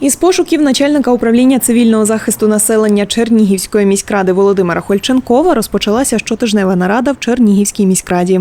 Із пошуків начальника управління цивільного захисту населення Чернігівської міськради Володимира Хольченкова розпочалася щотижнева нарада в Чернігівській міськраді.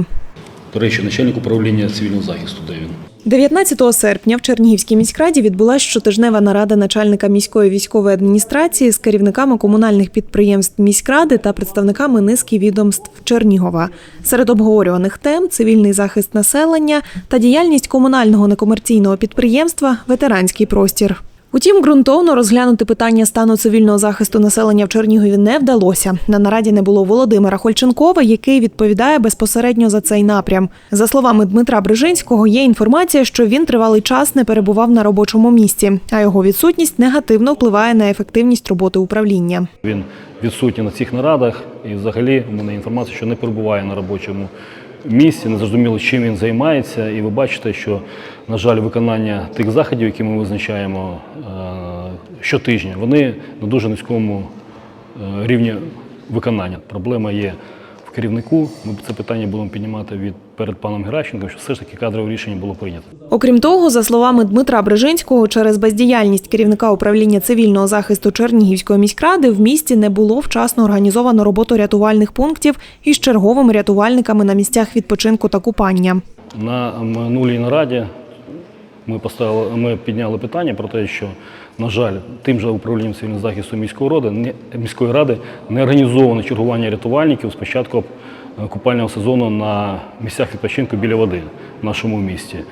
До речі, начальник управління цивільного захисту, де він? 19 серпня в Чернігівській міськраді відбулася щотижнева нарада начальника міської військової адміністрації з керівниками комунальних підприємств міськради та представниками низки відомств Чернігова. Серед обговорюваних тем цивільний захист населення та діяльність комунального некомерційного підприємства Ветеранський простір. Утім, ґрунтовно розглянути питання стану цивільного захисту населення в Чернігові не вдалося. На нараді не було Володимира Хольченкова, який відповідає безпосередньо за цей напрям. За словами Дмитра Брижинського, є інформація, що він тривалий час не перебував на робочому місці, а його відсутність негативно впливає на ефективність роботи управління. Він відсутній на цих нарадах, і взагалі у мене інформація, що не перебуває на робочому місці, не зрозуміло, чим він займається. І ви бачите, що, на жаль, виконання тих заходів, які ми визначаємо е, щотижня, вони на дуже низькому е, рівні виконання. Проблема є керівнику. Ми це питання будемо піднімати від перед паном Геращенком, що все ж таки кадрове рішення було прийнято. Окрім того, за словами Дмитра Брижинського, через бездіяльність керівника управління цивільного захисту Чернігівської міськради в місті не було вчасно організовано роботу рятувальних пунктів із черговими рятувальниками на місцях відпочинку та купання. На минулій нараді ми поставили, ми підняли питання про те, що, на жаль, тим же управлінням цивільного захисту міської ради, міської ради не організовано чергування рятувальників з початку е, купального сезону на місцях відпочинку біля води в нашому місті. Е,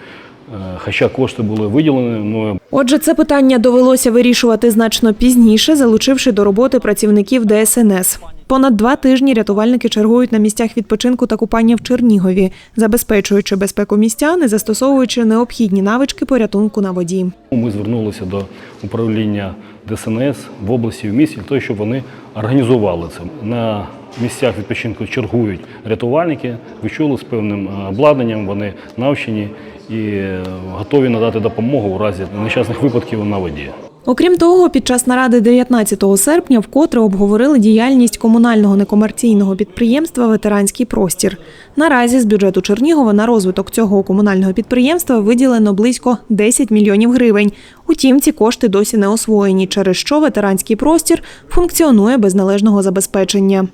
Хоча кошти були виділені, ну Отже, це питання довелося вирішувати значно пізніше, залучивши до роботи працівників ДСНС. Понад два тижні рятувальники чергують на місцях відпочинку та купання в Чернігові, забезпечуючи безпеку містян і застосовуючи необхідні навички порятунку на воді. Ми звернулися до управління ДСНС в області в місті для того, щоб вони організували це. На місцях відпочинку чергують рятувальники, ви чули з певним е, обладнанням, вони навчені і е, готові надати допомогу у разі нещасних випадків на воді. Окрім того, під час наради 19 серпня вкотре обговорили діяльність комунального некомерційного підприємства Ветеранський простір. Наразі з бюджету Чернігова на розвиток цього комунального підприємства виділено близько 10 мільйонів гривень. Утім, ці кошти досі не освоєні, через що ветеранський простір функціонує без належного забезпечення.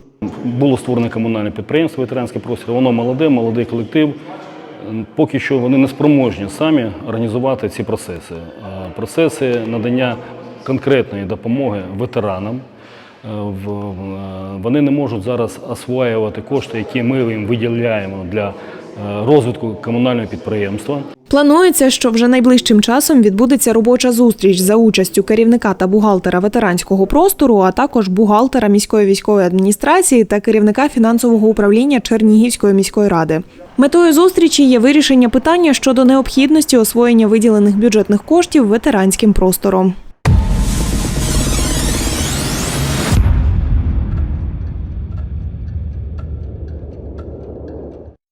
Було створено комунальне підприємство ветеранський простір. Воно молоде, молодий колектив. Поки що вони не спроможні самі організувати ці процеси. Процеси надання конкретної допомоги ветеранам. е, е, Вони не можуть зараз освоювати кошти, які ми їм виділяємо для е, розвитку комунального підприємства. Планується, що вже найближчим часом відбудеться робоча зустріч за участю керівника та бухгалтера ветеранського простору, а також бухгалтера міської військової адміністрації та керівника фінансового управління Чернігівської міської ради. Метою зустрічі є вирішення питання щодо необхідності освоєння виділених бюджетних коштів ветеранським простором.